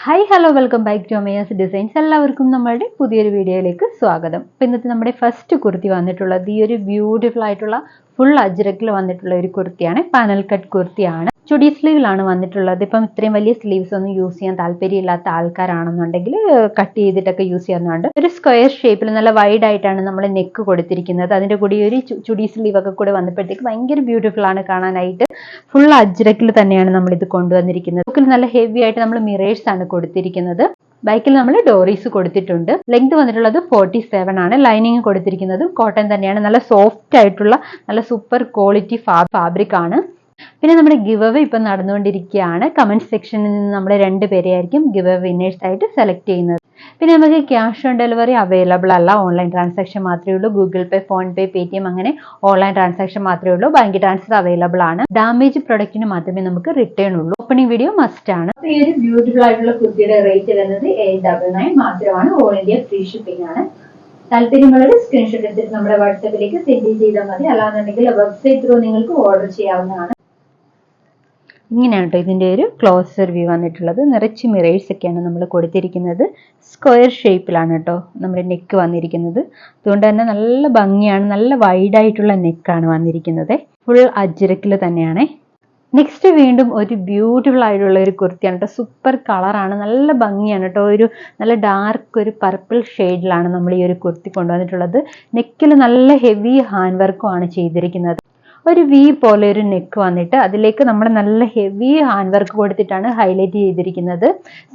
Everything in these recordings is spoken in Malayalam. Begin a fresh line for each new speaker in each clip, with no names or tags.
Hi hello welcome back to Amaya's designs എല്ലാവർക്കും നമ്മളുടെ പുതിയൊരു വീഡിയോയിലേക്ക് സ്വാഗതം. ഇപ്പം ഇന്നത്തെ നമ്മുടെ ഫസ്റ്റ് കുർത്തി വന്നിട്ടുള്ളത് ഈ ഒരു ബ്യൂട്ടിഫുൾ ആയിട്ടുള്ള ഫുൾ അജ്രക്കിൽ വന്നിട്ടുള്ള ഒരു കുർത്തിയാണ് പാനൽ കട്ട് കുർത്തിയാണ്. ചുടി സ്ലീവിലാണ് വന്നിട്ടുള്ളത്. ഇപ്പം ഇത്രയും വലിയ സ്ലീവ്സ് ഒന്നും യൂസ് ചെയ്യാൻ താല്പര്യമില്ലാത്ത ആൾക്കാരാണെന്നുണ്ടെങ്കിൽ കട്ട് ചെയ്തിട്ടൊക്കെ യൂസ് ചെയ്യുന്നുണ്ട് ഒരു സ്ക്വയർ ഷേപ്പിൽ നല്ല വൈഡ് ആയിട്ടാണ് നമ്മൾ നെക്ക് കൊടുത്തിരിക്കുന്നത്. അതിന്റെ കൂടി ഒരു ചുടി സ്ലീവ് ഒക്കെ കൂടെ വന്നപ്പോഴത്തേക്ക് ഭയങ്കര ബ്യൂട്ടിഫുൾ ആണ് കാണാനായിട്ട്. ഫുൾ അജ്രക്കിൽ തന്നെയാണ് നമ്മൾ ഇത് കൊണ്ടുവന്നിരിക്കുന്നത് നല്ല ഹെവി ആയിട്ട് നമ്മൾ മിറേഴ്സ് ആണ് കൊടുത്തിരിക്കുന്നത്. ബൈക്കിൽ നമ്മൾ ഡോറീസ് കൊടുത്തിട്ടുണ്ട്. ലെങ്ത് വന്നിട്ടുള്ളത് ഫോർട്ടി സെവൻ ആണ്. ലൈനിങ് കൊടുത്തിരിക്കുന്നത് കോട്ടൺ തന്നെയാണ്. നല്ല സോഫ്റ്റ് ആയിട്ടുള്ള നല്ല സൂപ്പർ ക്വാളിറ്റി ഫാബ്രിക് ആണ്. പിന്നെ നമ്മുടെ ഗിവ് അവേ ഇപ്പം നടന്നുകൊണ്ടിരിക്കുകയാണ്. കമന്റ് സെക്ഷനിൽ നിന്ന് നമ്മൾ രണ്ട് പേരെയായിരിക്കും ഗിവ് വിന്നേഴ്സ് ആയിട്ട് സെലക്ട് ചെയ്യുന്നത്. പിന്നെ നമുക്ക് ക്യാഷ് ഓൺ ഡെലിവറി അവൈലബിൾ അല്ല. ഓൺലൈൻ ട്രാൻസാക്ഷൻ മാത്രമേ ഉള്ളൂ. Google Pay PhonePe Paytm അങ്ങനെ ഓൺലൈൻ ട്രാൻസാക്ഷൻ മാത്രമേ ഉള്ളൂ. ബാങ്ക് ട്രാൻസ്ഫർ അവൈലബിൾ ആണ്. ഡാമേജ് പ്രൊഡക്റ്റിന് മാത്രമേ നമുക്ക് റിട്ടേൺ ഉള്ളൂ. ഓപ്പണിംഗ് വീഡിയോ മസ്റ്റ് ആണ്. ഈ ഒരു ബ്യൂട്ടിഫുൾ ആയിട്ടുള്ള കുർത്തിയുടെ റേറ്റ് വരുന്നത് എയ്റ്റ് ഡബിൾ നയൻ മാത്രമാണ്. ഓൾ ഇന്ത്യ ഫ്രീ ഷിപ്പിംഗ് ആണ്. താല്പര്യമുള്ളവർ സ്ക്രീൻഷോട്ട് എടുത്തിട്ട് നമ്മുടെ വാട്സാപ്പിലേക്ക് സെൻഡ് ചെയ്താൽ മതി. അല്ലാന്നുണ്ടെങ്കിൽ വെബ്സൈറ്റ് ത്രൂ നിങ്ങൾക്ക് ഓർഡർ ചെയ്യാവുന്നതാണ്. ഇങ്ങനെയാണ് കേട്ടോ ഇതിന്റെ ഒരു ക്ലോസർ വ്യൂ വന്നിട്ടുള്ളത്. നിറച്ച് മിറേഴ്സ് ഒക്കെയാണ് നമ്മൾ കൊടുത്തിരിക്കുന്നത്. സ്ക്വയർ ഷേപ്പിലാണ് കേട്ടോ നമ്മുടെ നെക്ക് വന്നിരിക്കുന്നത്. അതുകൊണ്ട് തന്നെ നല്ല ഭംഗിയാണ് നല്ല വൈഡ് ആയിട്ടുള്ള നെക്കാണ് വന്നിരിക്കുന്നത്. ഫുൾ അജ്രക്കിൽ തന്നെയാണ്. നെക്സ്റ്റ് വീണ്ടും ഒരു ബ്യൂട്ടിഫുൾ ആയിട്ടുള്ള ഒരു കുർത്തിയാണ് കേട്ടോ സൂപ്പർ കളറാണ് നല്ല ഭംഗിയാണ് കേട്ടോ ഒരു നല്ല ഡാർക്ക് ഒരു പർപ്പിൾ ഷെയ്ഡിലാണ് നമ്മൾ ഈ ഒരു കുർത്തി കൊണ്ടുവന്നിട്ടുള്ളത്. നെക്കിൽ നല്ല ഹെവി ഹാൻഡ് വർക്കും ആണ് ചെയ്തിരിക്കുന്നത്. ഒരു വി പോലെ ഒരു നെക്ക് വന്നിട്ട് അതിലേക്ക് നമ്മൾ നല്ല ഹെവി ഹാൻഡ് വർക്ക് കൊടുത്തിട്ടാണ് ഹൈലൈറ്റ് ചെയ്തിരിക്കുന്നത്.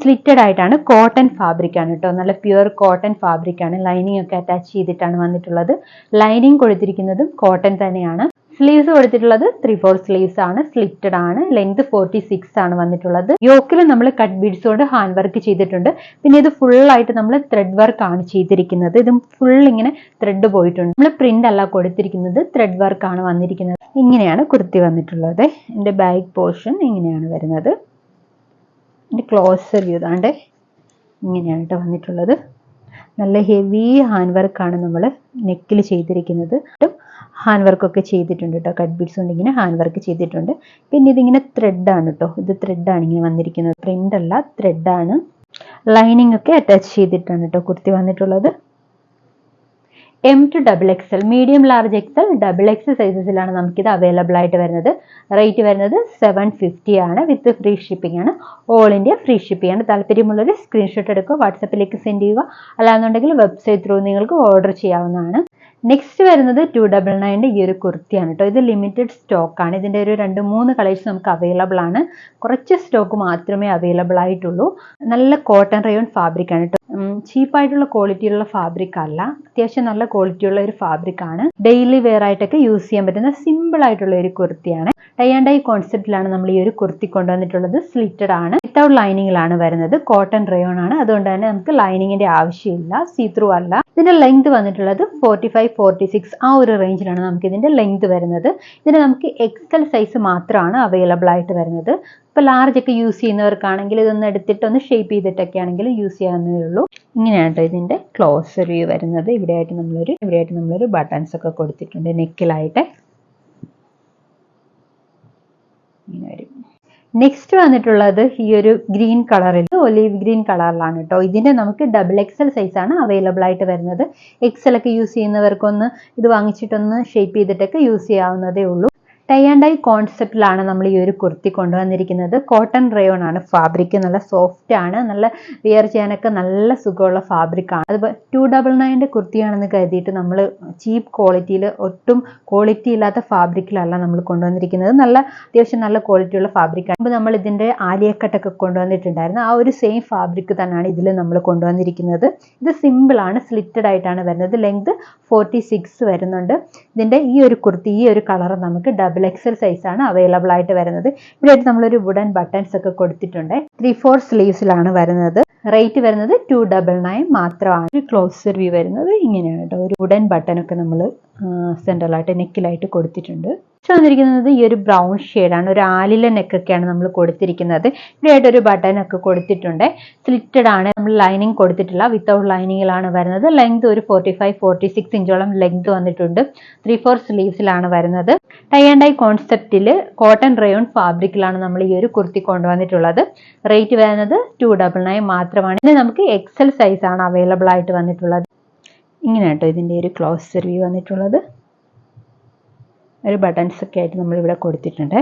സ്ലിറ്റഡ് ആയിട്ടാണ് കോട്ടൺ ഫാബ്രിക് ആണ് കേട്ടോ നല്ല പ്യുവർ കോട്ടൺ ഫാബ്രിക് ആണ്. ലൈനിങ് ഒക്കെ അറ്റാച്ച് ചെയ്തിട്ടാണ് വന്നിട്ടുള്ളത്. ലൈനിങ് കൊടുത്തിരിക്കുന്നതും കോട്ടൺ തന്നെയാണ്. സ്ലീവ്സ് കൊടുത്തിട്ടുള്ളത് ത്രീ ഫോർ സ്ലീവ്സ് ആണ്. സ്ലിറ്റഡ് ആണ്. ലെങ്ത് ഫോർട്ടി സിക്സ് ആണ് വന്നിട്ടുള്ളത്. യോക്കിൽ നമ്മൾ കട്ട് ബീഡ്സ് കൊണ്ട് ഹാൻഡ് വർക്ക് ചെയ്തിട്ടുണ്ട്. പിന്നെ ഇത് ഫുൾ ആയിട്ട് നമ്മൾ ത്രെഡ് വർക്ക് ആണ് ചെയ്തിരിക്കുന്നത്. ഇത് ഫുൾ ഇങ്ങനെ ത്രെഡ് പോയിട്ടുണ്ട്. നമ്മൾ പ്രിന്റ് അല്ല കൊടുത്തിരിക്കുന്നത്. ത്രെഡ് വർക്ക് ആണ് വന്നിരിക്കുന്നത്. ഇങ്ങനെയാണ് കുർത്തി വന്നിട്ടുള്ളത്. എന്റെ ബാക്ക് പോർഷൻ ഇങ്ങനെയാണ് വരുന്നത്. എന്റെ ക്ലോസർ ഇതാണ്ട് ഇങ്ങനെയാണ് കേട്ടോ വന്നിട്ടുള്ളത്. നല്ല ഹെവി ഹാൻഡ് ആണ് നമ്മൾ നെക്കിൽ ചെയ്തിരിക്കുന്നത്. ഹാൻഡ് വർക്കൊക്കെ ചെയ്തിട്ടുണ്ട് കേട്ടോ കട്ട് ബീഡ്സ് കൊണ്ട് ഇങ്ങനെ ഹാൻഡ് വർക്ക് ചെയ്തിട്ടുണ്ട്. പിന്നെ ഇതിങ്ങനെ ത്രെഡാണ് കേട്ടോ ഇത് ത്രെഡാണ് ഇങ്ങനെ വന്നിരിക്കുന്നത്. പ്രിന്റ് അല്ല ത്രെഡാണ് ലൈനിങ് ഒക്കെ അറ്റാച്ച് ചെയ്തിട്ടാണ് കേട്ടോ കുർത്തി വന്നിട്ടുള്ളത്. M to double XL medium large XL double X സൈസസിലാണ് നമുക്കിത് അവൈലബിൾ ആയിട്ട് വരുന്നത്. റേറ്റ് വരുന്നത് സെവൻ ഫിഫ്റ്റി ആണ് വിത്ത് ഫ്രീ ഷിപ്പിംഗ് ആണ്. ഓൾ ഇന്ത്യ ഫ്രീ ഷിപ്പിംഗ് ആണ്. താല്പര്യമുള്ളവർ സ്ക്രീൻഷോട്ട് എടുക്കുക വാട്സപ്പിലേക്ക് സെൻഡ് ചെയ്യുക. അല്ലാന്നുണ്ടെങ്കിൽ വെബ്സൈറ്റ് ത്രൂ നിങ്ങൾക്ക് ഓർഡർ ചെയ്യാവുന്നതാണ്. നെക്സ്റ്റ് വരുന്നത് ടു ഡബിൾ നയന്റെ ഈ ഒരു കുർത്തിയാണ് കേട്ടോ ഇത് ലിമിറ്റഡ് സ്റ്റോക്ക് ആണ്. ഇതിന്റെ ഒരു രണ്ട് മൂന്ന് കളേഴ്സ് നമുക്ക് അവൈലബിൾ ആണ്. കുറച്ച് സ്റ്റോക്ക് മാത്രമേ അവൈലബിൾ ആയിട്ടുള്ളൂ. നല്ല കോട്ടൺ റയോൺ ഫാബ്രിക് ആണ് കേട്ടോ ചീപ്പായിട്ടുള്ള ക്വാളിറ്റിയുള്ള ഫാബ്രിക് അല്ല. അത്യാവശ്യം നല്ല ക്വാളിറ്റിയുള്ള ഒരു ഫാബ്രിക് ആണ്. ഡെയിലി വെയർ ആയിട്ടൊക്കെ യൂസ് ചെയ്യാൻ പറ്റുന്ന സിമ്പിൾ ആയിട്ടുള്ള ഒരു കുർത്തിയാണ്. ടൈ ആൻഡ് ഐ കോൺസെപ്റ്റിലാണ് നമ്മൾ ഈ ഒരു കുർത്തി കൊണ്ടുവന്നിട്ടുള്ളത്. സ്ലിറ്റഡ് ആണ്. വിത്തൗട്ട് ലൈനിങ്ങിലാണ് വരുന്നത്. കോട്ടൺ റയോൺ ആണ്. അതുകൊണ്ട് തന്നെ നമുക്ക് ലൈനിങ്ങിന്റെ ആവശ്യമില്ല. സീത്രൂ അല്ല. ഇതിന്റെ ലെങ്ത് വന്നിട്ടുള്ളത് ഫോർട്ടി ഫൈവ് ഫോർട്ടി സിക്സ് ആ ഒരു റേഞ്ചിലാണ് നമുക്ക് ഇതിന്റെ ലെങ്ത് വരുന്നത്. ഇതിന് നമുക്ക് എക്സൽ സൈസ് മാത്രമാണ് അവൈലബിൾ ആയിട്ട് വരുന്നത്. ഇപ്പൊ ലാർജ് ഒക്കെ യൂസ് ചെയ്യുന്നവർക്കാണെങ്കിൽ ഇതൊന്ന് എടുത്തിട്ട് ഒന്ന് ഷേപ്പ് ചെയ്തിട്ടൊക്കെ ആണെങ്കിൽ യൂസ് ചെയ്യാവുന്നതേ ഉള്ളൂ. ഇങ്ങനെയാണ് ട്ടോ ഇതിന്റെ ക്ലോസ് വ്യൂ വരുന്നത്. ഇവിടെയായിട്ട് നമ്മളൊരു ഇവിടെയായിട്ട് നമ്മളൊരു ബട്ടൺസ് ഒക്കെ കൊടുത്തിട്ടുണ്ട്. നെക്കിലായിട്ട് ഇങ്ങനെ വരും. നെക്സ്റ്റ് വന്നിട്ടുള്ളത് ഈ ഒരു ഗ്രീൻ കളറിൽ ഒലീവ് ഗ്രീൻ കളറിലാണ് കേട്ടോ ഇതിന്റെ നമുക്ക് ഡബിൾ എക്സൽ സൈസ് ആണ് അവൈലബിൾ ആയിട്ട് വരുന്നത്. എക്സൽ ഒക്കെ യൂസ് ചെയ്യുന്നവർക്കൊന്ന് ഇത് വാങ്ങിച്ചിട്ടൊന്ന് ഷേപ്പ് ചെയ്തിട്ടൊക്കെ യൂസ് ചെയ്യാവുന്നതേ ഉള്ളൂ. ടൈ ആൻഡ് ഡൈ കോൺസെപ്റ്റിലാണ് നമ്മൾ ഈ ഒരു കുർത്തി കൊണ്ടുവന്നിരിക്കുന്നത്. കോട്ടൺ റയോൺ ആണ് ഫാബ്രിക് നല്ല സോഫ്റ്റ് ആണ്. നല്ല വിയർ ചെയ്യാനൊക്കെ നല്ല സുഖമുള്ള ഫാബ്രിക് ആണ്. അത് ടു ഡബിൾ നയന്റെ കുർത്തിയാണെന്ന് കരുതിയിട്ട് നമ്മൾ ചീപ്പ് ക്വാളിറ്റിയിൽ ഒട്ടും ക്വാളിറ്റി ഇല്ലാത്ത ഫാബ്രിക്കിലല്ല നമ്മൾ കൊണ്ടുവന്നിരിക്കുന്നത്. നല്ല അത്യാവശ്യം നല്ല ക്വാളിറ്റിയുള്ള ഫാബ്രിക് ആണ്. നമ്മൾ ഇതിന്റെ ആലിയക്കട്ടൊക്കെ കൊണ്ടുവന്നിട്ടുണ്ടായിരുന്നു. ആ ഒരു സെയിം ഫാബ്രിക് തന്നെയാണ് ഇതിൽ നമ്മൾ കൊണ്ടുവന്നിരിക്കുന്നത്. ഇത് സിമ്പിൾ ആണ് സ്ലിറ്റഡ് ആയിട്ടാണ് വരുന്നത്. ലെങ്ത് ഫോർട്ടി സിക്സ് വരുന്നുണ്ട്. ഇതിന്റെ ഈ ഒരു കുർത്തി ഈ ഒരു കളർ നമുക്ക് ഡബിൾ എക്സൽ സൈസ് ആണ് അവൈലബിൾ ആയിട്ട് വരുന്നത്. ഇവിടെ ആയിട്ട് നമ്മളൊരു വുഡൻ ബട്ടൺസ് ഒക്കെ കൊടുത്തിട്ടുണ്ട്. ത്രീ ഫോർ സ്ലീവ്സിലാണ് വരുന്നത്. റേറ്റ് വരുന്നത് ടു ഡബിൾ നയൻ മാത്രമാണ്. ഒരു ക്ലോസർ വ്യൂ വരുന്നത് ഇങ്ങനെയാണ് കേട്ടോ. ഒരു വുഡൻ ബട്ടൺ ഒക്കെ നമ്മൾ സെൻട്രലായിട്ട് നെക്കിലായിട്ട് കൊടുത്തിട്ടുണ്ട്. നെക്സ്റ്റ് വന്നിരിക്കുന്നത് ഈ ഒരു ബ്രൗൺ ഷെയ്ഡാണ് ഒരു ആലില നെക്കൊക്കെയാണ് നമ്മൾ കൊടുത്തിരിക്കുന്നത്. ഇവിടെയായിട്ട് ഒരു ബട്ടൺ ഒക്കെ കൊടുത്തിട്ടുണ്ട്. സ്ലിറ്റഡ് ആണ്. നമ്മൾ ലൈനിങ് കൊടുത്തിട്ടില്ല. വിത്തൗട്ട് ലൈനിങ്ങിലാണ് വരുന്നത്. ലെങ്ത് ഒരു ഫോർട്ടി ഫൈവ് ഫോർട്ടി സിക്സ് ഇഞ്ചോളം ലെങ്ത് വന്നിട്ടുണ്ട്. ത്രീ ഫോർ സ്ലീവ്സിലാണ് വരുന്നത്. ടൈ ആൻഡ് ഐ കോൺസെപ്റ്റിൽ കോട്ടൺ റയോൺ ഫാബ്രിക്കിലാണ് നമ്മൾ ഈ ഒരു കുർത്തി കൊണ്ടുവന്നിട്ടുള്ളത്. റേറ്റ് വരുന്നത് ടു ഡബിൾ നയൻ മാത്രമാണ്. ഇത് നമുക്ക് എക്സൽ സൈസ് ആണ് അവൈലബിൾ ആയിട്ട് വന്നിട്ടുള്ളത്. ഇങ്ങനെ കേട്ടോ ഇതിന്റെ ഒരു ക്ലോസ് റിവ്യൂ വന്നിട്ടുള്ളത്. ഒരു ബട്ടൺസ് ഒക്കെ ആയിട്ട് നമ്മൾ ഇവിടെ കൊടുത്തിട്ടുണ്ട്.